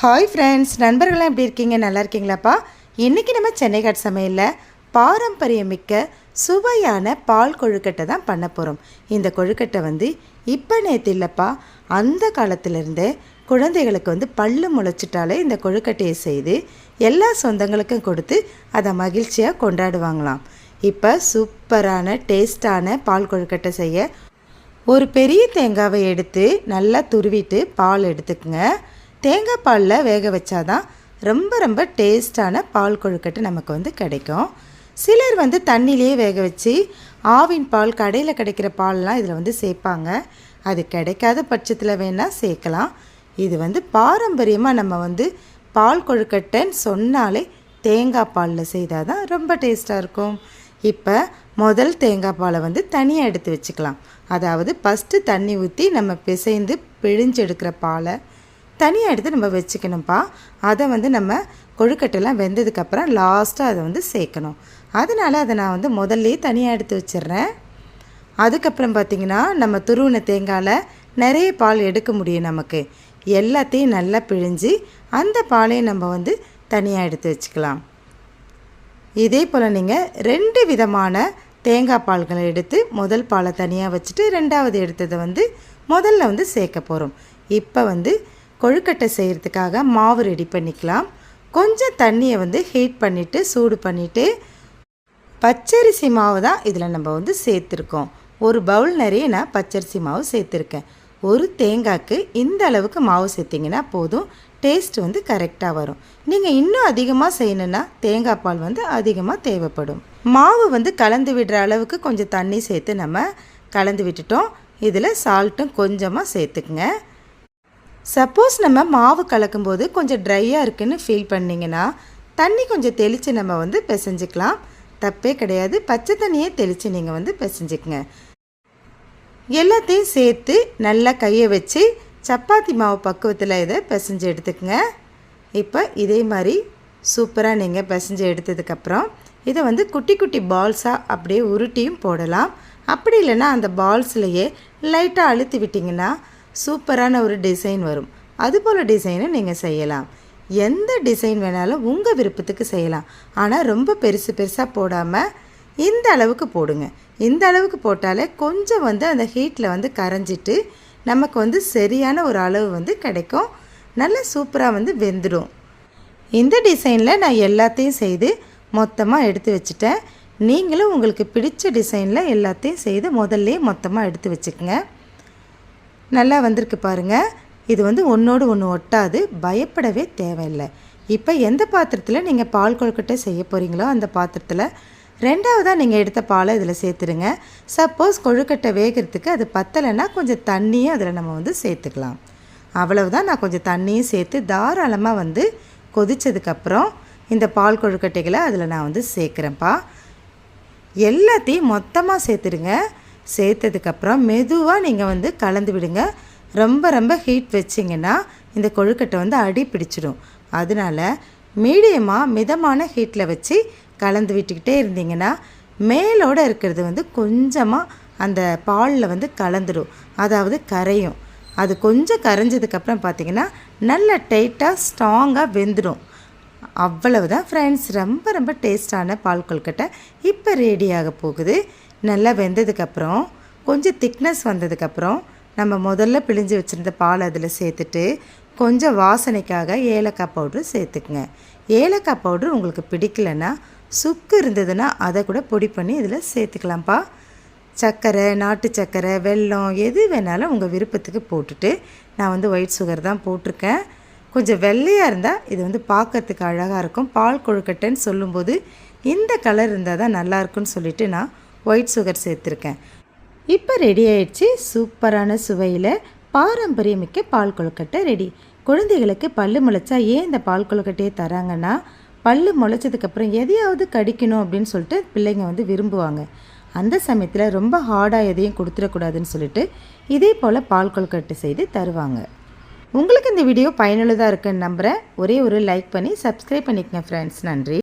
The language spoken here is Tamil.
ஹாய் ஃப்ரெண்ட்ஸ் நண்பர்கள்லாம் எப்படி இருக்கீங்க? நல்லா இருக்கீங்களாப்பா? இன்றைக்கி நம்ம சென்னை காட் சமையலில் பாரம்பரியமிக்க சுவையான பால் கொழுக்கட்டை தான் பண்ண போகிறோம் இந்த கொழுக்கட்டை வந்து இப்போ நேற்று இல்லைப்பா அந்த காலத்திலேருந்தே குழந்தைகளுக்கு வந்து பல்லு முளைச்சிட்டாலே இந்த கொழுக்கட்டையை செய்து எல்லா சொந்தங்களுக்கும் கொடுத்து அதை மகிழ்ச்சியாக கொண்டாடுவாங்களாம். இப்போ சூப்பரான டேஸ்டான பால் கொழுக்கட்டை செய்ய ஒரு பெரிய தேங்காவை எடுத்து நல்லா துருவிட்டு பால் எடுத்துக்கங்க. தேங்காய் பாலில் வேக வச்சாதான் ரொம்ப ரொம்ப டேஸ்டான பால் கொழுக்கட்டை நமக்கு வந்து கிடைக்கும். சிலர் வந்து தண்ணியிலே வேக வச்சு ஆவின் பால் கடையில் கிடைக்கிற பால்லாம் இதில் வந்து சேர்ப்பாங்க. அது கிடைக்காத பட்சத்தில் வேணால் சேர்க்கலாம். இது வந்து பாரம்பரியமாக நம்ம வந்து பால் கொழுக்கட்டைன்னு சொன்னாலே தேங்காய் பாலில் செய்தால் தான் ரொம்ப டேஸ்ட்டாக இருக்கும். இப்போ முதல் தேங்காய் பாலை வந்து தனியாக எடுத்து வச்சுக்கலாம். அதாவது ஃபஸ்ட்டு தண்ணி ஊற்றி நம்ம பிசைந்து பிழிஞ்சு எடுக்கிற பாலை தனியாக எடுத்து நம்ம வச்சுக்கணும்ப்பா. அதை வந்து நம்ம கொழுக்கட்டெல்லாம் வெந்ததுக்கப்புறம் லாஸ்ட்டாக அதை வந்து சேர்க்கணும். அதனால் அதை நான் வந்து முதல்லே தனியாக எடுத்து வச்சிடுறேன். அதுக்கப்புறம் பார்த்திங்கன்னா நம்ம துருவின தேங்காயில் நிறைய பால் எடுக்க முடியும் நமக்கு. எல்லாத்தையும் நல்லா பிழிஞ்சு அந்த பாலையும் நம்ம வந்து தனியாக எடுத்து வச்சுக்கலாம். இதே போல் நீங்கள் ரெண்டு விதமான தேங்காய் பால்களை எடுத்து முதல் பாலை தனியாக வச்சுட்டு ரெண்டாவது எடுத்ததை வந்து முதல்ல வந்து சேர்க்க போகிறோம் இப்போ வந்து கொழுக்கட்டை செய்கிறதுக்காக மாவு ரெடி பண்ணிக்கலாம். கொஞ்சம் தண்ணியை வந்து ஹீட் பண்ணிவிட்டு சூடு பண்ணிவிட்டு பச்சரிசி மாவு தான் இதில் நம்ம வந்து சேர்த்துருக்கோம். ஒரு பவுல் நிறைய நான் பச்சரிசி மாவு சேர்த்துருக்கேன். ஒரு தேங்காய்க்கு இந்த அளவுக்கு மாவு சேர்த்திங்கன்னா போதும். டேஸ்ட் வந்து கரெக்டாக வரும். நீங்கள் இன்னும் அதிகமாக செய்யணுன்னா தேங்காய் பால் வந்து அதிகமாக தேவைப்படும். மாவு வந்து கலந்து விடுற அளவுக்கு கொஞ்சம் தண்ணி சேர்த்து நம்ம கலந்து விட்டுட்டோம். இதில் சால்ட்டும் கொஞ்சமாக சேர்த்துக்குங்க. சப்போஸ் நம்ம மாவு கலக்கும்போது கொஞ்சம் ட்ரையாக இருக்குன்னு ஃபீல் பண்ணிங்கன்னா தண்ணி கொஞ்சம் தெளித்து நம்ம வந்து பிசைஞ்சிக்கலாம். தப்பே கிடையாது. பச்சை தண்ணியை தெளித்து நீங்கள் வந்து பிசைஞ்சிக்கங்க. எல்லாத்தையும் சேர்த்து நல்லா கையை வச்சு சப்பாத்தி மாவு பக்குவத்தில் இதை பிசைஞ்சு எடுத்துக்கங்க. இப்போ இதே மாதிரி சூப்பராக நீங்கள் பிசைஞ்சு எடுத்ததுக்கப்புறம் இதை வந்து குட்டி குட்டி பால்ஸாக அப்படியே உருட்டியும் போடலாம். அப்படி இல்லைன்னா அந்த பால்ஸ்லையே லைட்டாக அழுத்தி விட்டிங்கன்னா சூப்பரான ஒரு டிசைன் வரும். அதுபோல் டிசைனை நீங்கள் செய்யலாம். எந்த டிசைன் வேணாலும் உங்கள் விருப்பத்துக்கு செய்யலாம். ஆனால் ரொம்ப பெருசு பெருசாக போடாமல் இந்த அளவுக்கு போடுங்க. இந்த அளவுக்கு போட்டாலே கொஞ்சம் வந்து அந்த ஹீட்டில் வந்து கரைஞ்சிட்டு நமக்கு வந்து சரியான ஒரு அளவு வந்து கிடைக்கும். நல்ல சூப்பராக வந்து வெந்துடும். இந்த டிசைனில் நான் எல்லாத்தையும் செய்து மொத்தமாக எடுத்து வச்சுட்டேன். நீங்களும் உங்களுக்கு பிடிச்ச டிசைனில் எல்லாத்தையும் செய்து முதல்ல மொத்தமாக எடுத்து வச்சுக்கோங்க. நல்லா வந்திருக்கு பாருங்கள் இது வந்து ஒன்றோடு ஒன்று ஒட்டாது பயப்படவே தேவையில்லை. இப்போ எந்த பாத்திரத்தில் நீங்கள் பால் கொழுக்கட்டை செய்ய போகிறீங்களோ அந்த பாத்திரத்தில் ரெண்டாவதாக நீங்கள் எடுத்த பாலை இதில் சேர்த்துருங்க சப்போஸ் கொழுக்கட்டை வேகிறதுக்கு அது பத்தலைன்னா கொஞ்சம் தண்ணியும் அதில் நம்ம வந்து சேர்த்துக்கலாம். அவ்வளவுதான் நான் கொஞ்சம் தண்ணியும் சேர்த்து தாராளமாக வந்து கொதித்ததுக்கப்புறம் இந்த பால் கொழுக்கட்டைகளை அதில் நான் வந்து சேர்க்குறேன்ப்பா. எல்லாத்தையும் மொத்தமாக சேர்த்துடுங்க. சேர்த்ததுக்கப்புறம் மெதுவாக நீங்கள் வந்து கலந்து விடுங்க. ரொம்ப ரொம்ப ஹீட் வச்சிங்கன்னா இந்த கொழுக்கட்டை வந்து அடி பிடிச்சிடும். அதனால் மீடியமாக மிதமான ஹீட்டில் வச்சு கலந்து விட்டுக்கிட்டே இருந்தீங்கன்னா மேலோடு இருக்கிறது வந்து கொஞ்சமாக அந்த பாலில் வந்து கலந்துடும் அதாவது கரையும். அது கொஞ்சம் கரைஞ்சதுக்கப்புறம் பார்த்திங்கன்னா நல்ல டைட்டாக ஸ்ட்ராங்காக வெந்துடும் அவ்வளவு தான் ஃப்ரெண்ட்ஸ் ரொம்ப ரொம்ப டேஸ்டான பால் கொழுக்கட்டை இப்போ ரெடியாக போகுது. நல்லா வெந்ததுக்கப்புறம் கொஞ்சம் திக்னஸ் வந்ததுக்கப்புறம் நம்ம முதல்ல பிழிஞ்சு வச்சுருந்த பால் அதில் சேர்த்துட்டு கொஞ்சம் வாசனைக்காக ஏலக்காய் பவுட்ரு சேர்த்துக்குங்க. ஏலக்காய் பவுட்ரு உங்களுக்கு பிடிக்கலன்னா சுக்கு இருந்ததுன்னா அதை கூட பொடி பண்ணி இதில் சேர்த்துக்கலாம்ப்பா. சர்க்கரை நாட்டு சர்க்கரை வெல்லம் எது வேணாலும் உங்கள் விருப்பத்துக்கு போட்டுட்டு நான் வந்து ஒயிட் சுகர் தான் போட்டிருக்கேன். கொஞ்சம் வெள்ளையாக இருந்தால் இது வந்து பார்க்கறதுக்கு அழகாக இருக்கும். பால் கொழுக்கட்டைன்னு சொல்லும்போது இந்த கலர் இருந்தால் தான் நல்லாயிருக்குன்னு சொல்லிவிட்டு நான் ஒயிட் சுகர் சேர்த்துருக்கேன். இப்போ ரெடி ஆயிடுச்சு. சூப்பரான சுவையில் பாரம்பரியமிக்க பால் கொழுக்கட்டை ரெடி குழந்தைகளுக்கு பல்லு முளைச்சா ஏன் இந்த பால் கொழுக்கட்டையை தராங்கன்னா பல்லு முளைச்சதுக்கப்புறம் எதையாவது கடிக்கணும் அப்படின்னு சொல்லிட்டு பிள்ளைங்க வந்து விரும்புவாங்க. அந்த சமயத்தில் ரொம்ப ஹார்டாக எதையும் கொடுத்துடக்கூடாதுன்னு சொல்லிட்டு இதே போல் பால் கொழுக்கட்டை செய்து தருவாங்க. உங்களுக்கு இந்த வீடியோ பயனுள்ளதாக இருக்குன்னு நம்புகிறேன் ஒரே ஒரு லைக் பண்ணி சப்ஸ்கிரைப் பண்ணிக்கங்க ஃப்ரெண்ட்ஸ் நன்றி.